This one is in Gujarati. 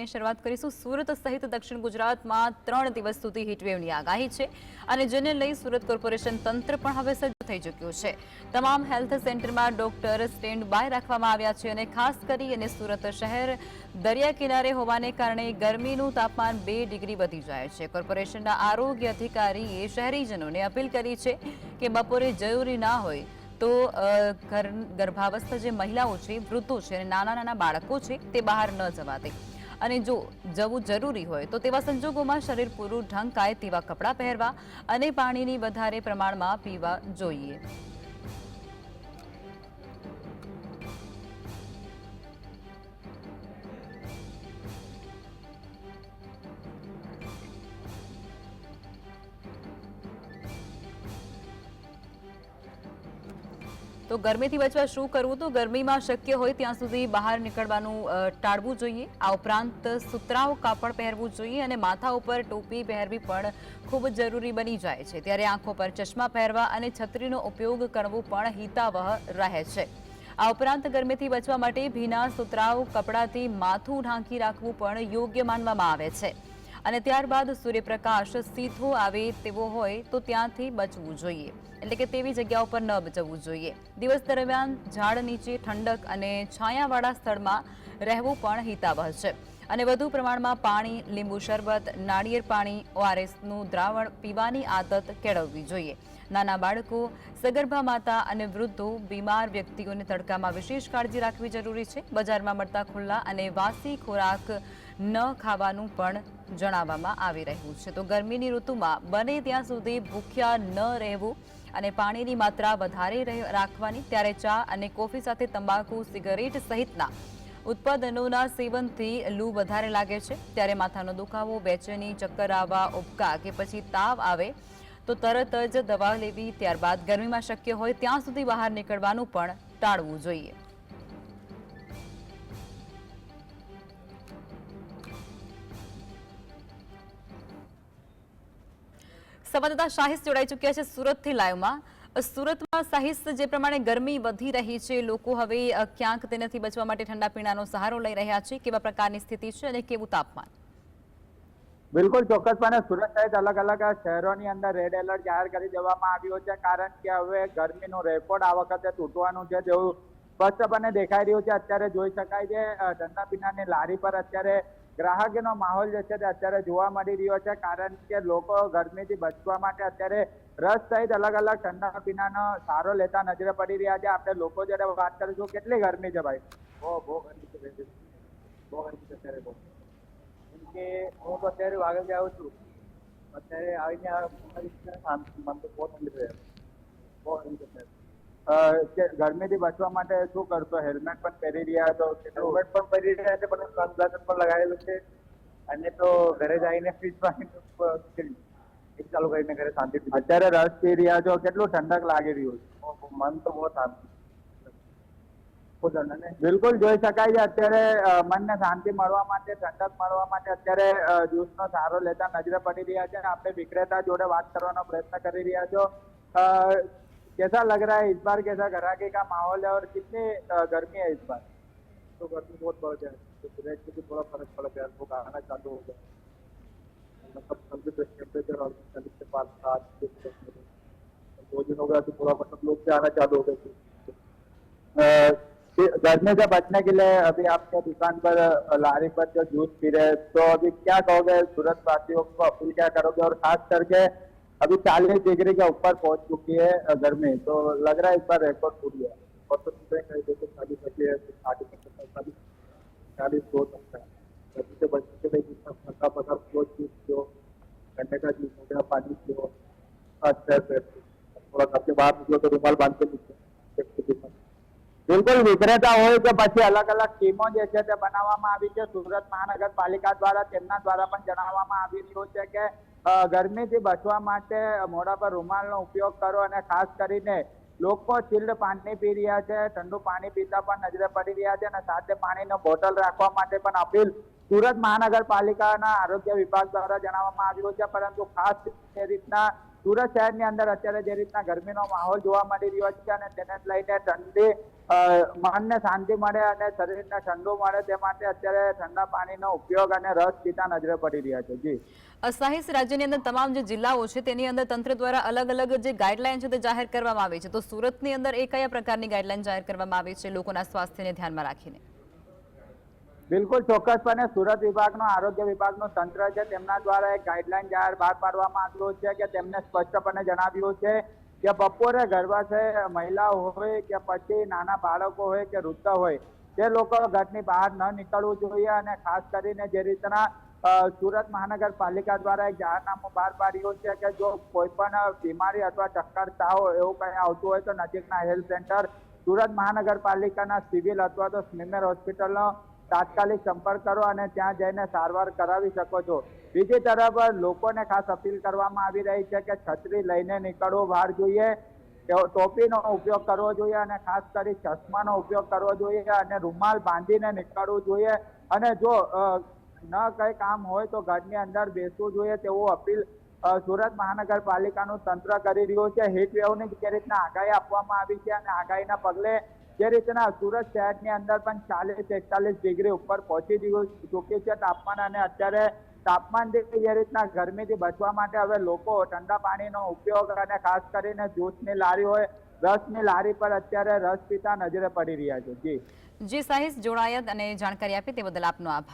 ની શરૂઆત કરીશું. સુરત સહિત દક્ષિણ ગુજરાતમાં ત્રણ દિવસ સુધી હીટવેવની આગાહી છે અને જેને લઈ સુરત કોર્પોરેશન તંત્ર પણ હવે સજ્જ થઈ ચૂક્યું છે. તમામ હેલ્થ સેન્ટરમાં ડોક્ટર સ્ટેન્ડ બાય રાખવામાં આવ્યા છે અને ખાસ કરી સુરત શહેર દરિયા કિનારે હોવાને કારણે ગરમીનું તાપમાન બે ડિગ્રી વધી જાય છે. કોર્પોરેશનના આરોગ્ય અધિકારીએ શહેરીજનોને અપીલ કરી છે કે બપોરે જરૂરી ના હોય તો ગર્ભાવસ્થા જે મહિલાઓ છે, વૃદ્ધો છે અને નાના નાના બાળકો છે તે બહાર ન જવા દે. અને જો જવું જરૂરી હોય તો તેવા સંજોગોમાં શરીર પૂરું ઢંકાય તેવા કપડાં પહેરવા અને પાણીની વધારે પ્રમાણમાં પીવા જોઈએ. તો ગરમીથી બચવા શું કરવું? તો ગરમીમાં શક્ય હોય ત્યાં સુધી બહાર નીકળવાનું ટાળવું જોઈએ. આ ઉપરાંત સુતરાઉ કાપડ પહેરવું જોઈએ અને માથા ઉપર ટોપી પહેરવી પણ ખૂબ જરૂરી બની જાય છે. ત્યારે આંખો પર ચશ્મા પહેરવા અને છત્રીનો ઉપયોગ કરવો પણ હિતાવહ રહે છે. આ ઉપરાંત ગરમીથી બચવા માટે ભીના, સુતરાઉ કપડાથી માથું ઢાંકી રાખવું પણ યોગ્ય માનવામાં આવે છે. અને ત્યારબાદ સૂર્યપ્રકાશ સીધો આવે તેવો હોય તો ત્યાંથી બચવું જોઈએ. એટલે કે તેવી જગ્યા ઉપર ન બચવું જોઈએ. દિવસ દરમિયાન ઝાડ નીચે ઠંડક અને છાયાવાળા સ્થળમાં રહેવું પણ હિતાવહ છે. અને વધુ પ્રમાણમાં પાણી, લીંબુ શરબત, નાળિયેર પાણી, ઓઆરએસનું દ્રાવણ પીવાની આદત કેળવવી જોઈએ. નાના બાળકો, સગર્ભા માતા અને વૃદ્ધો બીમાર વ્યક્તિઓને તડકામાં વિશેષ કાળજી રાખવી જરૂરી છે. બજારમાં મળતા ખુલ્લા અને વાસી ખોરાક ન ખાવાનું પણ જણાવવામાં આવી રહ્યું છે. તો ગરમીની ઋતુમાં બને ત્યાં સુધી ભૂખ્યા ન રહેવું અને પાણીની માત્રા વધારે રાખવાની, ત્યારે ચા અને કોફી સાથે તંબાકુ, સિગરેટ સહિતના ઉત્પાદનોના સેવનથી લૂ વધારે લાગે છે. ત્યારે માથાનો દુખાવો, બેચેની, ચક્કર આવવા, ઉબકા કે પછી તાવ આવે તો તરત જ દવા લેવી ત્યારબાદ ગરમીમાં શક્ય હોય ત્યાં સુધી બહાર નીકળવાનું પણ ટાળવું જોઈએ. સંવાદદાતા શાહિસ જોડાઈ ચૂક્યા છે સુરતથી લાઈવમાં. સુરતમાં સાહિસ જે પ્રમાણે ગરમી વધી રહી છે, લોકો હવે ક્યાંક તેનાથી બચવા માટે ઠંડા પીણાનો સહારો લઈ રહ્યા છે. કેવા પ્રકારની સ્થિતિ છે અને કેવું તાપમાન? બિલકુલ, ચોક્કસપણે સુરત સહિત અલગ અલગ શહેરોની અંદર રેડ એલર્ટ જાહેર કરી દેવામાં આવ્યું છે, કારણ કે હવે ગરમીનું રેકોર્ડ આ વખતે તૂટવાનું છે. જેવું સ્પષ્ટપણે દેખાઈ રહ્યું છે, અત્યારે જોઈ શકાય છે ઠંડા પીણાની લારી પર અત્યારે ગ્રાહકનો માહોલ જે છે તે અત્યારે જોવા મળી રહ્યો છે, કારણ કે લોકો ગરમીથી બચવા માટે અત્યારે રસ સહિત અલગ અલગ ઠંડા પીણાનો સારો લેતા નજરે પડી રહ્યા છે આપણે લોકો જયારે વાત કરીશું, કેટલી ગરમી છે ભાઈ બહુ બહુ ગરમી છે. બહુ ગરમી છે અત્યારે બહુ કેમ કે હું તો અત્યારે વાગલ આવું છું અત્યારે આવીને બહુ રહે બહુ ગરમી છે અત્યારે. ગરમીથી બચવા માટે શું કરશો? હેલ્મેટ પણ પહેરી રહ્યા હતો હેલ્મેટ પણ પહેરી રહ્યા છે પણ સનગ્લાસ પણ લગાવેલું છે. અને તો ઘરે જઈને ફ્રીજ પાણી ચાલુ કરીને ઘરે શાંતિ અત્યારે રસ પી રહ્યા છો. કેટલું ઠંડક લાગી રહ્યું છે? મન તો બહુ શાંતિ બિલકુલ જોઈ શકાય છે. અત્યારે મનને શાંતિ મળવા માટે ઠંડક મળવા માટે અત્યારે જ્યુસ જ્યુસનો સારો લેતા નજરે પડી રહ્યા છે. આપણે વિક્રેતા જોડે વાત કરવાનો પ્રયત્ન કરી રહ્યા છો. कैसा लग रहा है इस बार? कैसा ग्राहकी का माहौल है और कितनी गर्मी है इस बार? तो गर्मी बहुत बढ़ गया तो भी थोड़ा फ़र्क पड़ गया लोग आना चालू हो गया मतलब सर्विस टेम्परेचर और चालीस के पास था। दो दिन हो गया तो थोड़ा मतलब लोग से आना चालू हो गए गर्मी से बचने के लिए अभी आपके दुकान पर लारी पर जो जूस पी रहे तो अभी क्या कहोगे? सूरत वासियों को अपील क्या करोगे? और खास करके अभी चालीस डिग्री के ऊपर पहुंच चुकी है अ, गर्मी तो लग रहा है इस बार रिकॉर्ड टूट गया और तो सुबह कहीं देखो चालीस बजे है, फिर साढ़े पचास चालीस चालीस हो सकता है गर्मी से बचने के लिए जितना पका पका फ्रूट जूस पियो गन्ने का जूस हो गया पानी पियो अच्छा से थोड़ा घर के बाहर निकलो तो रुमाल बांध के निकलो બિલકુલ વિક્રેતા હોય કે પછી અલગ અલગ ટીમો જે છે તે બનાવવામાં આવી છે સુરત મહાનગરપાલિકા દ્વારા તેમના દ્વારા પણ જણાવવામાં આવી રહ્યું છે કે અ, ગરમીથી બચવા માટે મોઢા પર રૂમાલનો ઉપયોગ કરો અને ખાસ કરીને લોકો ચિલ્ડ પાણી પી રહ્યા છે, ઠંડુ પાણી પીતા પણ નજરે પડી રહ્યા છે અને સાથે પાણીનો બોટલ રાખવા માટે પણ અપીલ સુરત મહાનગરપાલિકાના આરોગ્ય વિભાગ દ્વારા જણાવવામાં આવ્યું છે, પરંતુ ખાસ રીતના સુરત શહેરની અંદર અત્યારે જે રીતના ગરમીનો માહોલ જોવા મળી રહ્યો છે અને તેને લઈને ઠંડી મનને શાંતિ મળે અને શરીરને ઠંડુ મળે તે માટે અત્યારે ઠંડા પાણીનો ઉપયોગ અને રસ પીતા નજરે પડી રહ્યા છે. જી. સાહિસ રાજ્યની અંદર તમામ જે જિલ્લાઓ છે તેની અંદર તંત્ર દ્વારા અલગ અલગ જે ગાઈડલાઈન છે તે જાહેર કરવામાં આવી છે. તો સુરતની અંદર એ કયા પ્રકારની ગાઈડલાઈન જાહેર કરવામાં આવી છે લોકોના સ્વાસ્થ્યને ધ્યાનમાં રાખીને? બિલકુલ ચોક્કસપણે સુરત વિભાગનો, આરોગ્ય વિભાગનું તંત્ર છે. તેમના દ્વારા એક ગાઈડલાઈન જાહેર બહાર પાડવામાં આવ્યું છે કે તેમને સ્પષ્ટપણે જણાવ્યું છે કે બપોરે ગર્ભાશય મહિલાઓ હોય કે પછી નાના બાળકો હોય કે વૃદ્ધ હોય, તે લોકો ઘરની બહાર ન નીકળવું જોઈએ અને ખાસ કરીને જે રીતના સુરત મહાનગરપાલિકા દ્વારા એક જાહેરનામું બહાર પાડ્યું છે કે જો કોઈ પણ બીમારી અથવા ચક્કર તાવ એવું કંઈ આવતું હોય તો નજીકના હેલ્થ સેન્ટર સુરત મહાનગરપાલિકાના સિવિલ અથવા તો સ્મીમેર હોસ્પિટલનો તાત્કાલિક સંપર્ક કરો અને ત્યાં જઈને સારવાર કરાવી શકો છો. બીજી તરફ, લોકોને ખાસ અપીલ કરવામાં આવી રહી છે કે છત્રી લઈને નીકળવું બહાર જોઈએ. ટોપીનો ઉપયોગ કરવો જોઈએ અને ખાસ કરી ચશ્માનો ઉપયોગ કરવો જોઈએ અને રૂમાલ બાંધીને નીકળવું જોઈએ. અને જો ન કંઈ કામ હોય તો ઘરની અંદર બેસવું જોઈએ તેવું અપીલ સુરત મહાનગરપાલિકાનું તંત્ર કરી રહ્યું છે. હીટ વેવની જે રીતના આગાહી આપવામાં આવી છે અને આગાહીના પગલે જે રીતના સુરત શહેરની અંદર પણ ચાલીસ એકતાલીસ ડિગ્રી ઉપર પહોંચી ગયું ચૂક્યું છે તાપમાન અને અત્યારે તાપમાનથી જે રીતના ગરમીથી બચવા માટે હવે લોકો ઠંડા પાણીનો ઉપયોગ અને ખાસ કરીને જ્યુસની લારી હોય, રસની લારી પર અત્યારે રસ પીતા નજરે પડી રહ્યા છે. જી. જે, સાહિસ જોડાયત અને જાણકારી આપી તે બદલ આપનો આભાર.